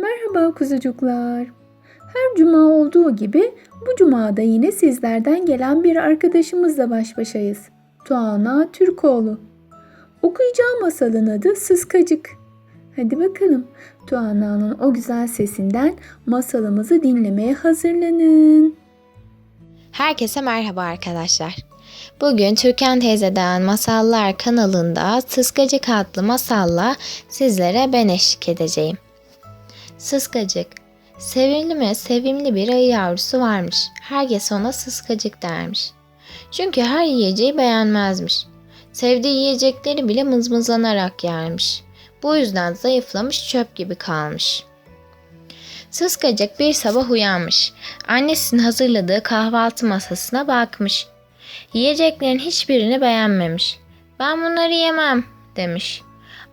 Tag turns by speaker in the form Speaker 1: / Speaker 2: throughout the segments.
Speaker 1: Merhaba kuzucuklar. Her cuma olduğu gibi bu cumada yine sizlerden gelen bir arkadaşımızla baş başayız. Tuana Türkoğlu. Okuyacağı masalın adı Sıskacık. Hadi bakalım Tuana'nın o güzel sesinden masalımızı dinlemeye hazırlanın.
Speaker 2: Herkese merhaba arkadaşlar. Bugün Türkan teyzeden Masallar kanalında Sıskacık adlı masalla sizlere ben eşlik edeceğim. Sıskacık Sevimli mi sevimli bir ayı yavrusu varmış. Herkes ona sıskacık dermiş. Çünkü her yiyeceği beğenmezmiş. Sevdiği yiyecekleri bile mızmızlanarak yermiş. Bu yüzden zayıflamış çöp gibi kalmış. Sıskacık bir sabah uyanmış. Annesinin hazırladığı kahvaltı masasına bakmış. Yiyeceklerin hiçbirini beğenmemiş. Ben bunları yemem demiş.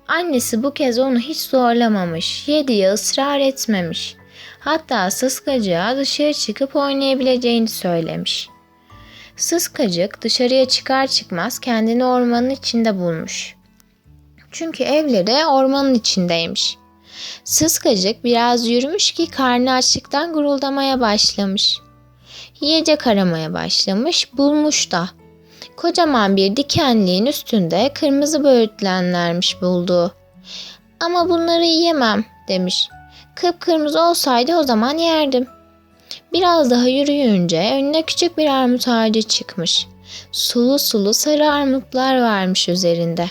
Speaker 2: Annesi bu kez onu hiç zorlamamış. Ye diye ısrar etmemiş. Hatta sıskacığa dışarı çıkıp oynayabileceğini söylemiş. Sıskacık dışarıya çıkar çıkmaz kendini ormanın içinde bulmuş. Çünkü evleri ormanın içindeymiş. Sıskacık biraz yürümüş ki karnı açlıktan guruldamaya başlamış. Yiyecek aramaya başlamış, bulmuş da. Kocaman bir dikenliğin üstünde kırmızı böğürtlenlermiş bulduğu. Ama bunları yiyemem demiş. Kıpkırmızı olsaydı o zaman yerdim. Biraz daha yürüyünce önüne küçük bir armut ağacı çıkmış. Sulu sulu sarı armutlar varmış üzerinde.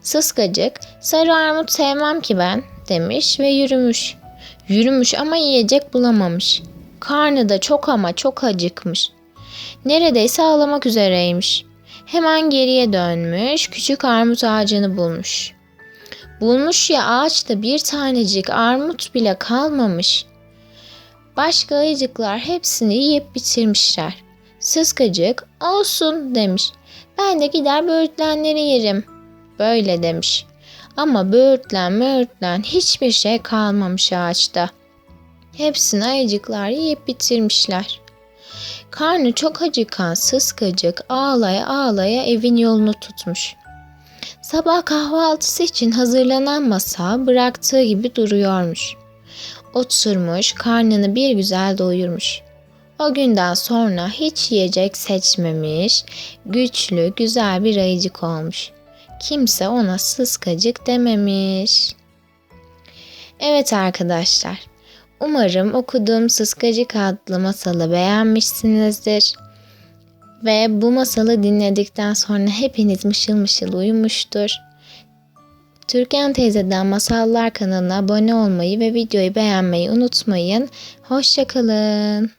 Speaker 2: Sıskacık, sarı armut sevmem ki ben demiş ve yürümüş. Yürümüş ama yiyecek bulamamış. Karnı da çok ama çok acıkmış. Neredeyse ağlamak üzereymiş. Hemen geriye dönmüş, küçük armut ağacını bulmuş. Bulmuş ya ağaçta bir tanecik armut bile kalmamış. Başka ayıcıklar hepsini yiyip bitirmişler. Sıskacık olsun demiş. Ben de gider böğürtlenleri yerim. Böyle demiş. Ama böğürtlen möğürtlen hiçbir şey kalmamış ağaçta. Hepsini ayıcıklar yiyip bitirmişler. Karnı çok acıkan sıskacık ağlaya ağlaya evin yolunu tutmuş. Sabah kahvaltısı için hazırlanan masa bıraktığı gibi duruyormuş. Oturmuş, karnını bir güzel doyurmuş. O günden sonra hiç yiyecek seçmemiş, güçlü, güzel bir ayıcık olmuş. Kimse ona sıskacık dememiş. Evet arkadaşlar, umarım okuduğum Sıskacık adlı masalı beğenmişsinizdir. Ve bu masalı dinledikten sonra hepiniz mışıl mışıl uyumuştur. Türkan teyzeden Masallar kanalına abone olmayı ve videoyu beğenmeyi unutmayın. Hoşçakalın.